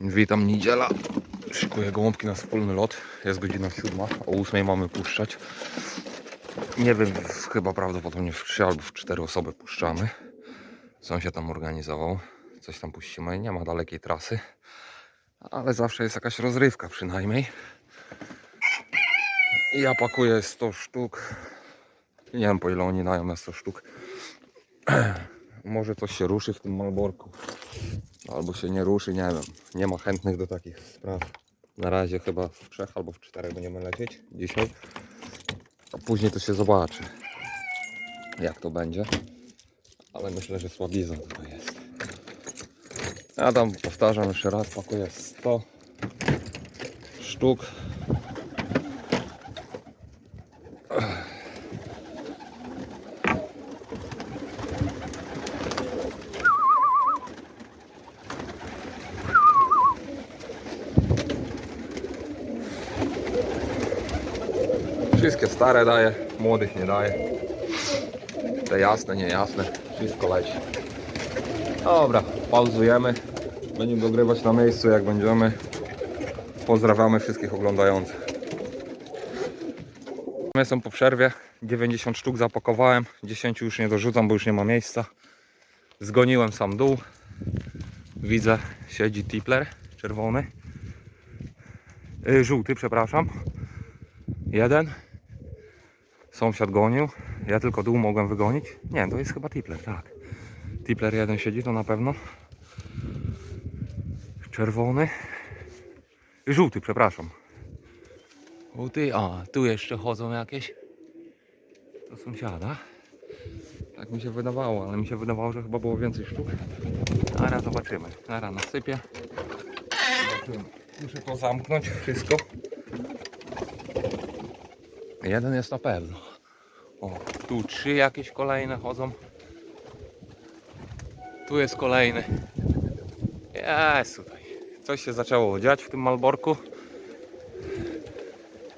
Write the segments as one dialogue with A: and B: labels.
A: Witam, niedziela. Szykuję gołąbki na wspólny lot. Jest godzina siódma. O ósmej mamy puszczać. Nie wiem, chyba prawdopodobnie w trzy albo w cztery osoby puszczamy. Sąsiad tam organizował. Coś tam puścimy. Nie ma dalekiej trasy. Ale zawsze jest jakaś rozrywka przynajmniej. Ja pakuję 100 sztuk. Nie wiem po ile oni dają na 100 sztuk. Może coś się ruszy w tym malborku. Albo się nie ruszy, nie wiem. Nie ma chętnych do takich spraw. Na razie chyba w trzech albo w czterech będziemy lecieć dzisiaj. A później to się zobaczy. Jak to będzie. Ale myślę, że słabizna tutaj jest. Ja tam powtarzam jeszcze raz, pakuję 100 sztuk. Wszystkie stare daje, młodych nie daje. Te jasne, niejasne, wszystko leci. Dobra, pauzujemy. Będziemy dogrywać na miejscu jak będziemy. Pozdrawiamy wszystkich oglądających. Jestem po przerwie. 90 sztuk zapakowałem. 10 już nie dorzucam, bo już nie ma miejsca. Zgoniłem sam dół. Widzę, siedzi tipler czerwony. Yy, żółty, przepraszam. Jeden. Sąsiad gonił. Ja tylko dół mogłem wygonić. Nie, to jest chyba tipler, tak. Tipler jeden siedzi, to na pewno. Czerwony. Żółty, przepraszam. Żółty, a tu jeszcze chodzą jakieś. Do sąsiada. Tak mi się wydawało, ale mi się wydawało, że chyba było więcej sztuk. Zaraz zobaczymy. Zaraz nasypię. Zobaczymy. Muszę to zamknąć wszystko. Jeden jest na pewno. O, tu trzy jakieś kolejne chodzą. Tu jest kolejny. Jest tutaj. Coś się zaczęło dziać w tym Malborku.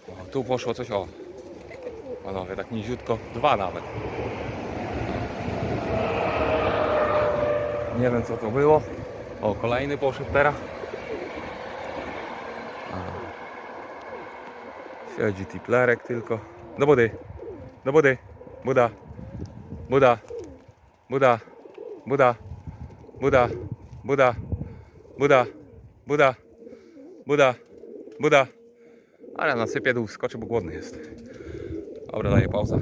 A: O, tu poszło coś o. Panowie, tak niziutko. Dwa nawet. Nie wiem co to było. O, kolejny poszedł teraz. Siedzi tiplerek tylko. Do wody. Do wody. Buda. Buda. Buda. Buda. Buda. Buda. Buda. Buda. Buda. Buda. Ale nasypie dół skoczy, bo głodny jest. Dobra, daję pauzę.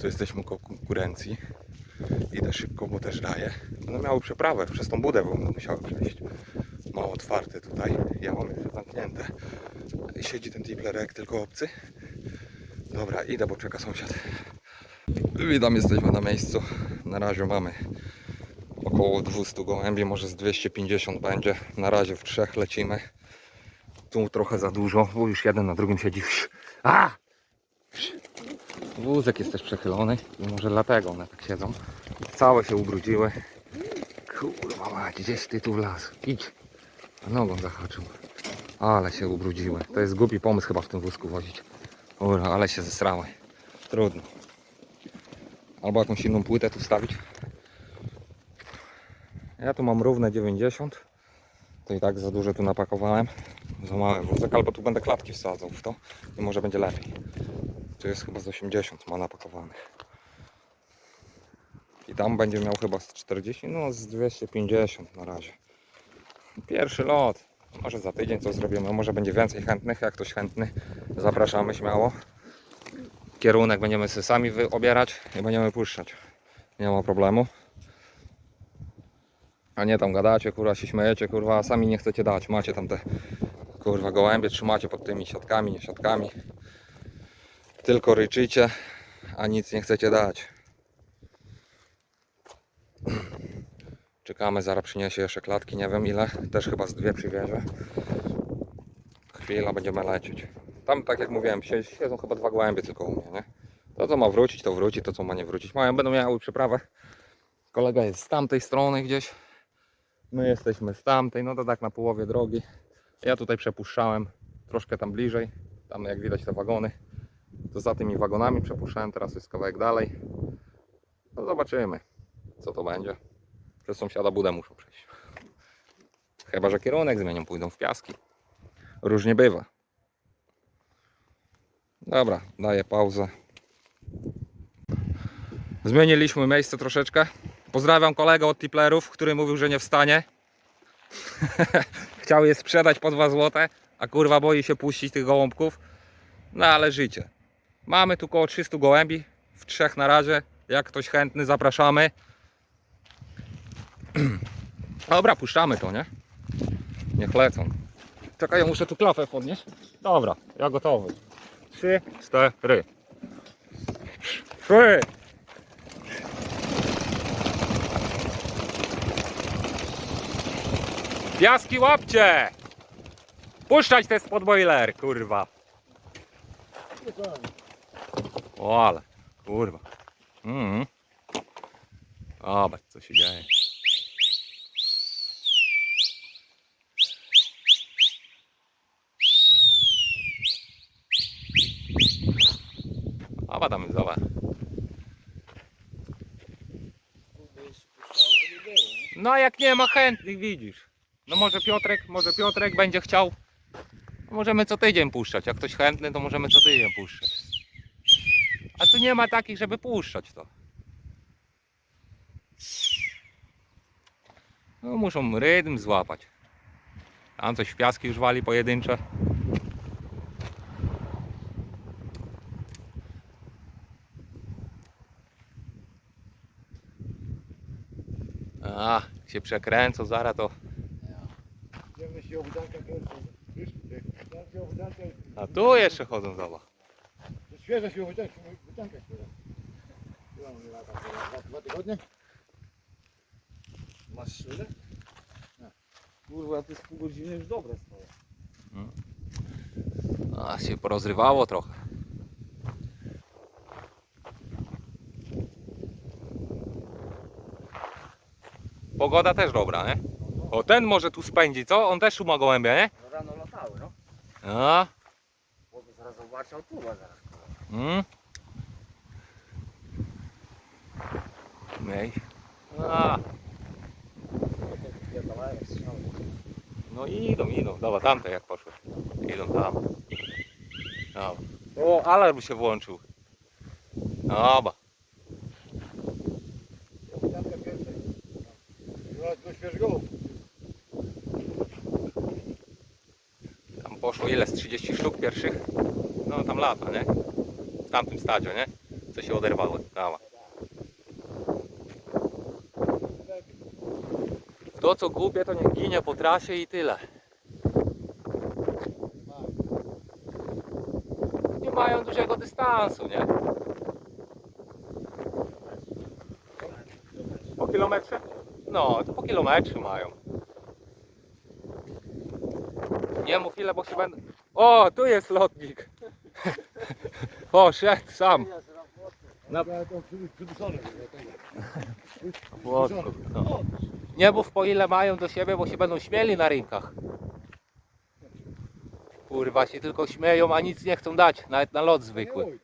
A: Tu jesteśmy koło konkurencji. Idę szybko, bo też daję. Będą miały przeprawę przez tą budę, bo musiały przejść. Mało otwarte tutaj. Ja mam jeszcze zamknięte. Siedzi ten tiplerek, tylko obcy. Dobra, idę, bo czeka sąsiad. Witam, jesteśmy na miejscu. Na razie mamy około 200 gołębi, może z 250 będzie. Na razie w trzech lecimy. Tu trochę za dużo, bo już jeden na drugim siedzi. A! Wózek jest też przechylony i może dlatego one tak siedzą. Całe się ubrudziły. Kurwa mać, gdzieś ty tu wlazł. Idź. Nogą zahaczył. Ale się ubrudziły. To jest głupi pomysł chyba w tym wózku wozić. Ura, ale się zesrały. Trudno. Albo jakąś inną płytę tu wstawić. Ja tu mam równe 90. To i tak za dużo tu napakowałem. Za mały wózek, albo tu będę klatki wsadzał w to i może będzie lepiej. Tu jest chyba z 80 ma napakowanych. I tam będzie miał chyba z 40, no z 250 na razie. Pierwszy lot. Może za tydzień co zrobimy, może będzie więcej chętnych. Jak ktoś chętny, zapraszamy śmiało. Kierunek będziemy sobie sami obierać i będziemy puszczać. Nie ma problemu. A nie tam gadacie, kurwa się śmiejecie, kurwa, a sami nie chcecie dać. Macie tam te kurwa gołębie, trzymacie pod tymi siatkami, nie siatkami. Tylko ryczycie, a nic nie chcecie dać. Czekamy, zaraz przyniesie jeszcze klatki, nie wiem ile, też chyba z dwie przywiezie. Chwila, będziemy lecieć. Tam, tak jak mówiłem, sie- siedzą chyba dwa gołębie tylko u mnie, nie? To co ma wrócić, to wróci, to co ma nie wrócić. Mają, będą miały przeprawę. Kolega jest z tamtej strony gdzieś. My jesteśmy z tamtej, no to tak na połowie drogi. Ja tutaj przepuszczałem troszkę tam bliżej. Tam jak widać te wagony. To za tymi wagonami przepuszczałem, teraz jest kawałek dalej. No zobaczymy, co to będzie. Przez sąsiada budę muszą przejść. Chyba, że kierunek zmienią, pójdą w piaski. Różnie bywa. Dobra, daję pauzę. Zmieniliśmy miejsce troszeczkę. Pozdrawiam kolegę od tiplerów, który mówił, że nie wstanie. Chciał je sprzedać po 2 zł, a kurwa boi się puścić tych gołąbków. No ale życie. Mamy tu około 300 gołębi, w trzech na razie. Jak ktoś chętny, zapraszamy. Dobra, puszczamy to, nie? Niech lecą. Czekaj, ja muszę tu klapę podnieść. Dobra, ja gotowy. Trzy, cztery. Trzy. Piaski łapcie! Puszczać te spod boiler, kurwa. O, ale, kurwa. Mhm. Zobacz, co się dzieje. Oba tam zobacz. No a jak nie ma chętnych, widzisz. No może Piotrek, może Piotrek będzie chciał. Możemy co tydzień puszczać. Jak ktoś chętny, to możemy co tydzień puszczać. A tu nie ma takich, żeby puszczać to. No muszą rytm złapać. Tam coś w piaski już wali pojedyncze. A, jak się przekręcą, zaraz to.
B: Idziemy się
A: A tu jeszcze chodzą, zobacz.
B: to świeża się obudanka, obudanka świeża. Ile lata? Dwa, dwa tygodnie?
C: Masz szyle? Kurwa, to jest pół godziny już dobre stoją.
A: A się porozrywało trochę. Pogoda też dobra, nie? O, ten może tu spędzi, co? On też ma gołębia, nie?
C: No rano latały, no.
A: A,
C: Chłopie zaraz zobaczył tu, zaraz.
A: mm. Mej. A, no idą, idą. Dobra, tamte jak poszły. Idą tam. Dobra. O, alarm się włączył. Dobra. Poszło ile? Z 30 sztuk pierwszych? No tam lata, nie? W tamtym stadzie, nie? Co się oderwały. Dała. To co głupie to nie ginie po trasie i tyle. Nie mają dużego dystansu, nie? Po kilometrze? No, to po kilometrze mają. Nie mów ile, bo się będę... O, tu jest lotnik. Poszedł sam.
B: Na... Ja to przy- przyduszony.
A: Łotku, no. Nie mów po ile mają do siebie, bo się będą śmieli na rynkach. Kurwa się tylko śmieją, a nic nie chcą dać, nawet na lot zwykły.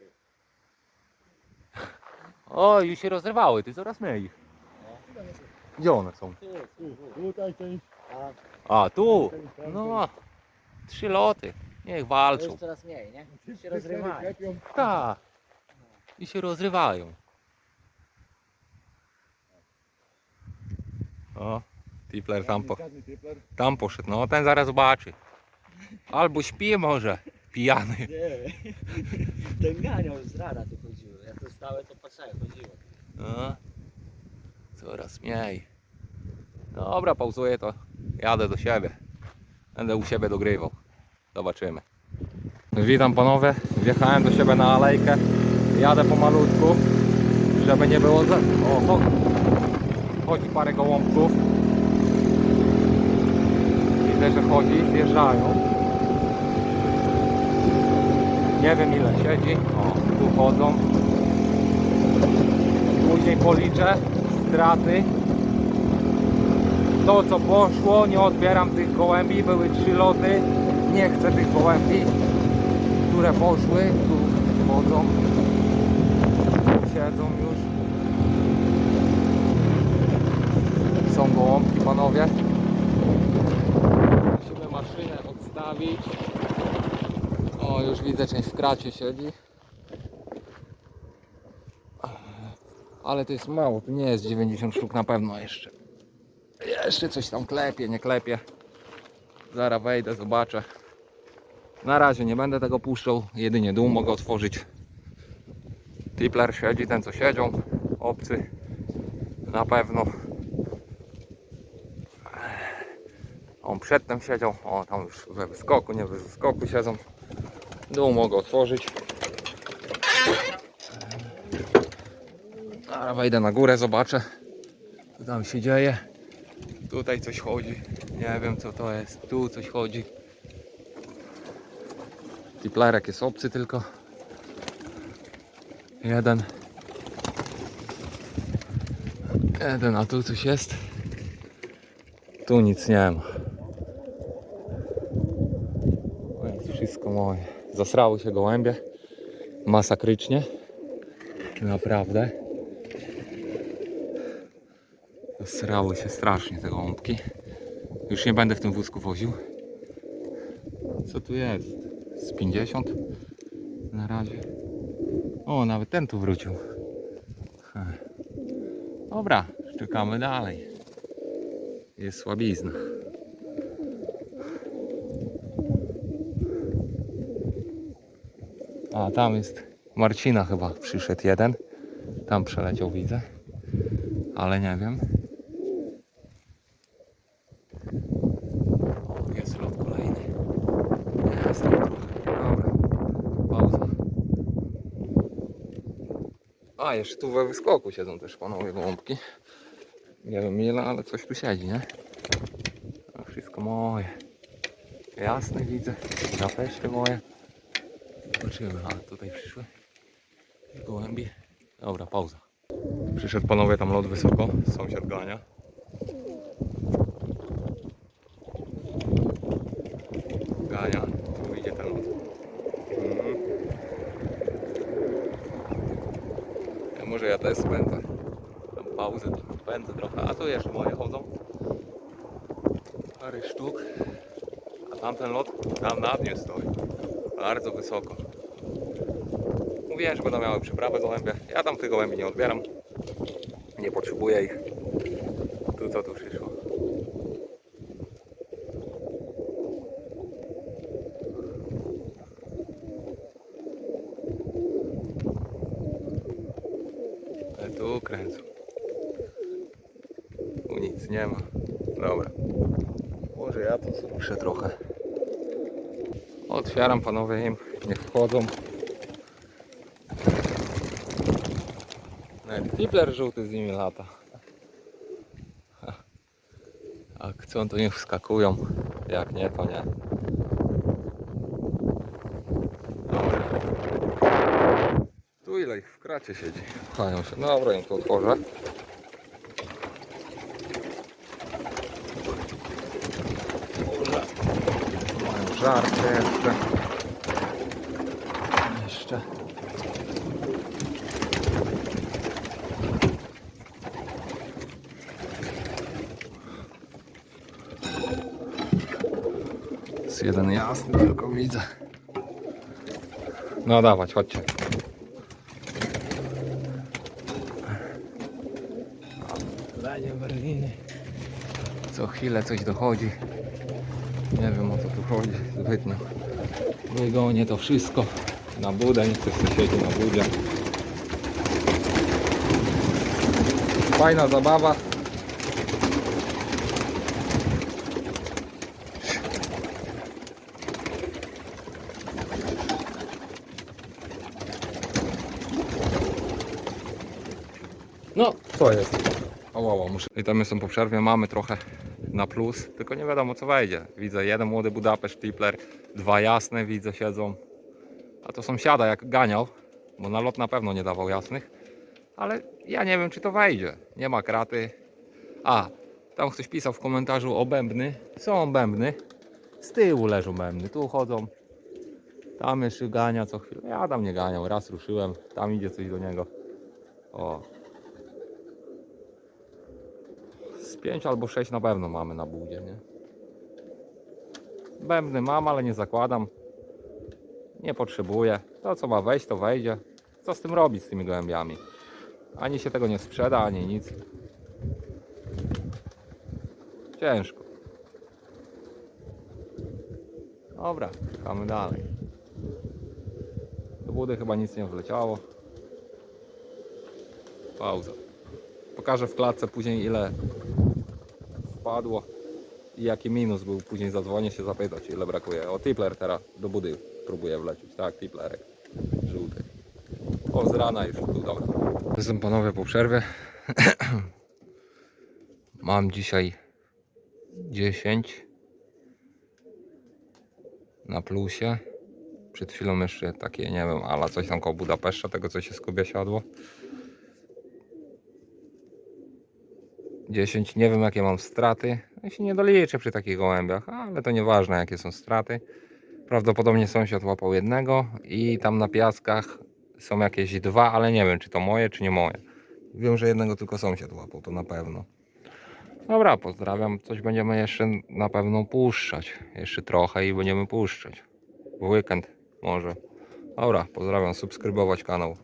A: O, już się rozrywały, ty coraz mniej. Gdzie one są?
B: Tutaj
C: A,
A: tu. No, trzy loty. Niech
C: to
A: walczą.
C: jest coraz mniej, nie? Się rozrywają.
A: Tak. I się rozrywają. O, Tipler tam, po, tam poszedł. No, ten zaraz zobaczy. Albo śpi może, pijany.
C: Nie, ten ganiał z rana tu chodziły. Jak to stałe, to patrzałem, chodziło.
A: No, coraz mniej. Dobra, pauzuję to. Jadę do siebie. Będę u siebie dogrywał. Zobaczymy. Witam panowie. Wjechałem do siebie na alejkę. Jadę pomalutku, żeby nie było za... O, chodzi, parę gołąbków. Widzę, że chodzi, zjeżdżają. Nie wiem ile siedzi. O, tu chodzą. Później policzę straty. To co poszło, nie odbieram tych gołębi, były trzy loty. Nie chcę tych gołębi, które poszły. Tu chodzą. Siedzą już. Są gołąbki panowie. zostawić. O, już widzę, część w kracie siedzi. Ale to jest mało, tu nie jest 90 sztuk na pewno jeszcze. Jeszcze coś tam klepie, nie klepie. Zaraz wejdę, zobaczę. Na razie nie będę tego puszczał, jedynie dół mogę otworzyć. Tipler siedzi, ten co siedział, obcy. Na pewno. On przedtem siedział, o tam już we wyskoku, nie we wyskoku siedzą. Dół mogę otworzyć. Teraz wejdę na górę, zobaczę co tam się dzieje. Tutaj coś chodzi. Nie wiem co to jest. Tu coś chodzi. Tiplerek jest obcy tylko. Jeden. Jeden, a tu coś jest. Tu nic nie ma. To jest wszystko moje. Zasrały się gołębie. Masakrycznie. Naprawdę. Zasrały się strasznie te gołąbki. Już nie będę w tym wózku woził. Co tu jest? Z 50 na razie. O, nawet ten tu wrócił. Dobra, czekamy dalej. Jest słabizna. A tam jest Marcina chyba przyszedł jeden. Tam przeleciał widzę. Ale nie wiem. O, jest lot kolejny. Jest lot. Dobra. Pauza. A, jeszcze tu we wyskoku siedzą też panowie gołąbki. Nie wiem ile, ale coś tu siedzi, nie? A wszystko moje. Jasne widzę. Zapeszty moje. Zobaczymy, a tutaj przyszły gołębie. Dobra, pauza. Przyszedł panowie tam lot wysoko, sąsiad. Gania, tu idzie ten lot. Mhm. Ja może ja też spędzę. Tam pauzę, to pędzę trochę. A tu jeszcze moje chodzą. Parę sztuk. A tamten lot tam nad nim stoi. Bardzo wysoko. Mówiłem, że będą miały przyprawę gołębie. Ja tam tych gołębi nie odbieram. Nie potrzebuję ich. Tu co tu przyszło. Ale tu kręcą. Tu nic nie ma. Dobra. Może ja to zruszę trochę. Otwieram panowie im. Niech wchodzą. Nawet Tipler żółty z nimi lata. A chcą to niech wskakują. Jak nie, to nie. Dobra. Kracie siedzi. Pchają się. Dobra, im to otworzę. Mają żarcie jeszcze. Jeszcze. Jest jeden jasny, tylko widzę. No dawać, chodźcie. Lenie Berliny. Co chwilę coś dochodzi. Nie wiem o co tu chodzi zbytnio. Wygonię to wszystko na budę, nie chcę siedzi na budzie. Fajna zabawa. No, co jest? I tam jestem po przerwie, mamy trochę na plus, tylko nie wiadomo co wejdzie. Widzę jeden młody Budapeszt Tipler, dwa jasne widzę siedzą. A to sąsiada jak ganiał, bo na lot na pewno nie dawał jasnych. Ale ja nie wiem czy to wejdzie. Nie ma kraty. A, tam ktoś pisał w komentarzu o bębny. Są bębny. Z tyłu leżą bębny, tu chodzą. Tam jeszcze gania co chwilę. Ja tam nie ganiał, raz ruszyłem, tam idzie coś do niego. O, z 5 albo 6 na pewno mamy na budzie, nie? Bębny mam, ale nie zakładam. Nie potrzebuję. To co ma wejść, to wejdzie. Co z tym robić z tymi gołębiami? Ani się tego nie sprzeda, ani nic. Ciężko. Dobra, czekamy dalej. Do budy chyba nic nie wleciało. Pauza. Pokażę w klatce później ile wpadło i jaki minus był. Później zadzwonię się zapytać ile brakuje. O Tipler teraz do budy próbuje wlecieć. Tak, Tiplerek. Żółty. O z rana już tu, dobra. Jestem panowie po przerwie. Mam dzisiaj 10 na plusie. Przed chwilą jeszcze takie, nie wiem, ale coś tam koło Budapeszta, tego co się z Kubie siadło. 10, nie wiem jakie mam straty. Ja się nie doliczę przy takich gołębiach, ale to nieważne jakie są straty. Prawdopodobnie sąsiad łapał jednego i tam na piaskach są jakieś dwa, ale nie wiem czy to moje czy nie moje. Wiem, że jednego tylko sąsiad łapał, to na pewno. Dobra, pozdrawiam. Coś będziemy jeszcze na pewno puszczać. Jeszcze trochę i będziemy puszczać. W weekend może. Dobra, pozdrawiam. Subskrybować kanał.